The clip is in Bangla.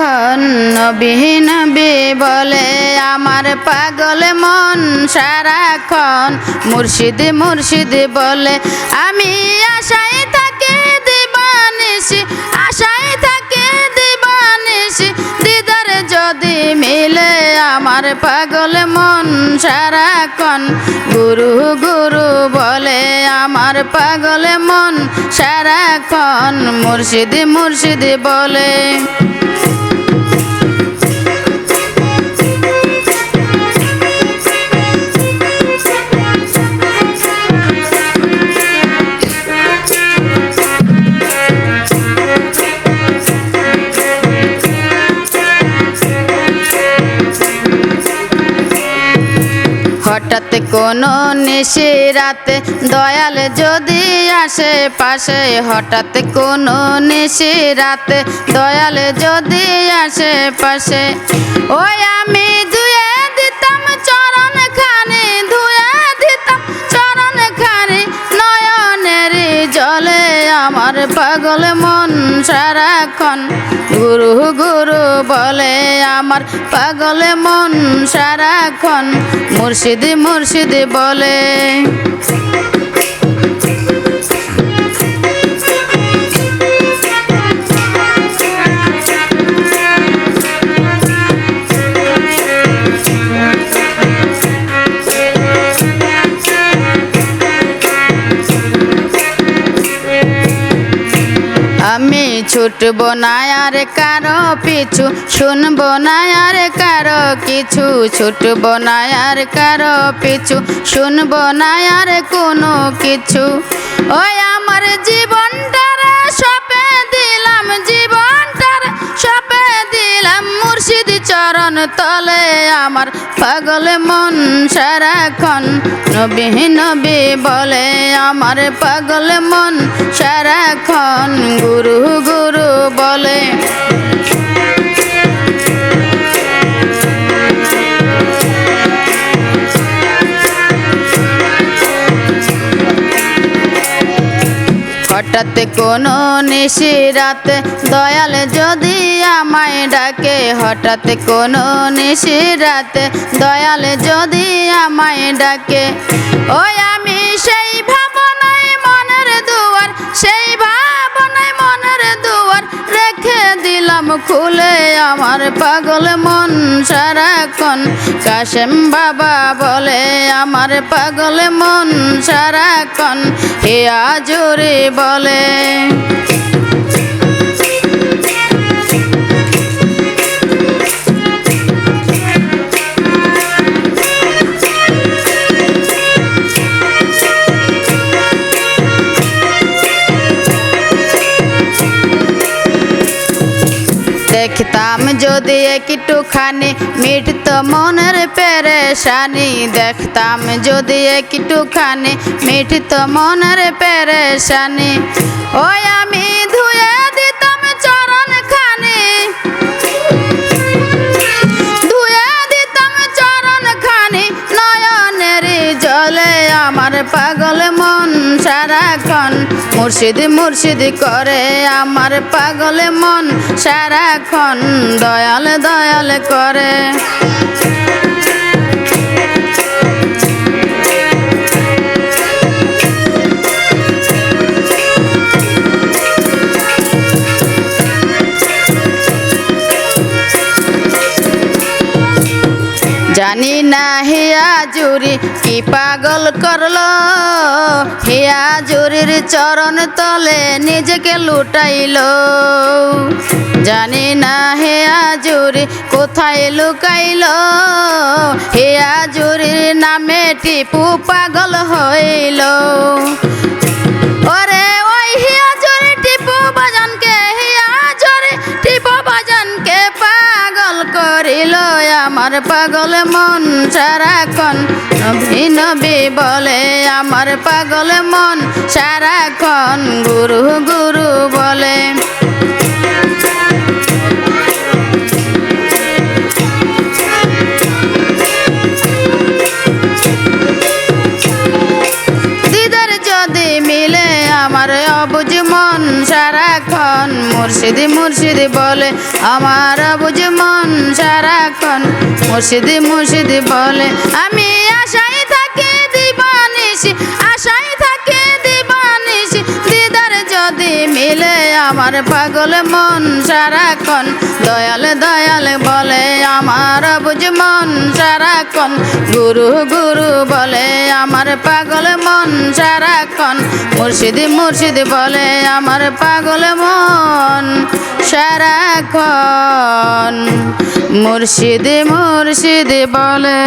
সারাক্ষণ নবী নবী বলে, আমার পাগল মন সারাক্ষণ মুর্শিদ মুর্শিদ বলে, আমি আশায় থাকি দিবানিসি আশায় থাকি দিবানিসি দিদার যদি মিলে আমার পাগল মন সারাক্ষণ গুরু গুরু বলে, আমার পাগল মন সারাক্ষণ মুর্শিদ মুর্শিদ বলে। হঠাৎ কোনো নিশি রাতে দয়াল যদি আসে পাশে, হঠাৎ কোনো নিশি রাতে দয়াল যদি আসে পাশে। ওই আমি ধুয়ে দিতাম চরণ খানি ধুয়ে দিতাম চরণ খানি নয়নের জলে আমার পাগল মন সারাক্ষণ। গুরু গুরু বলে আমার পাগল মন সারাক্ষণ। মুর্শিদি মুর্শিদি বলে ছুটব না আর কারও পিছু, শুনব না আর কারও কিছু। ছুটবো না আর কারও পিছু, শুনব না আর কোনো কিছু। ওই চরণ তলে, আমার পাগল মন সারাক্ষণ নবী নবী বলে, আমার পাগল মন সারাক্ষণ গুরু গুরু বলে হঠাৎ কোনো নিশি রাতে দয়াল যদি আমায় ডাকে, হঠাৎ কোনো নিশি রাতে দয়াল যদি আমায় ডাকে। ওই আমি সেই ভাবনায় মনের দুয়ার, সেই ভাবনায় মনের দুয়ার রেখে দিলাম খুলে আমার পাগল মন সারাক্ষণ। কাশেম বাবা বলে আমার পাগল মন সারাক্ষণ। হে আজরে বলে। দেখতাম যদি একটুখানি মিটত মনের পেরেশানি। দেখতাম যদি একটুখানি মিটত মনের পেরেশানি। ওই আমি ধুয়ে দিতাম চরণ খানি ধুয়ে দিতাম চরণ খানি নয়নের জলে আমার পাগল মন সারাক্ষণ। মুর্শিদ মুর্শিদ করে আমার পাগলে মন সারাক্ষণ দয়াল দয়াল করে। জানি না হিয়া জুরি কি পাগল করল? হিয়া জুরির চরণ তলে নিজেকে লুটাইলো। জানি না হেয়া জুরি কোথায় লুকাইলো? হেয়া জুরির নামে টিপু পাগল হইল। আমার পাগল মন সারাক্ষণ নবী নবী বলে আমার পাগল মন সারাক্ষণ গুরু গুরু বলে। সারাক্ষণ মুর্শিদি মুর্শিদি বলে, আমার বুঝে মন সারাক্ষণ মুর্শিদি মুর্শিদি বলে, আমি আশাই থাকি দিবানিসি আশাই থাকি আমার পাগল মন সারাক্ষণ। দয়াল দয়াল বলে আমার বুঝ মন সারাক্ষণ। গুরু গুরু বলে আমার পাগল মন সারাক্ষণ। মুর্শিদি মুর্শিদি বলে আমার পাগল মন সারাক্ষণ। মুর্শিদি মুর্শিদি বলে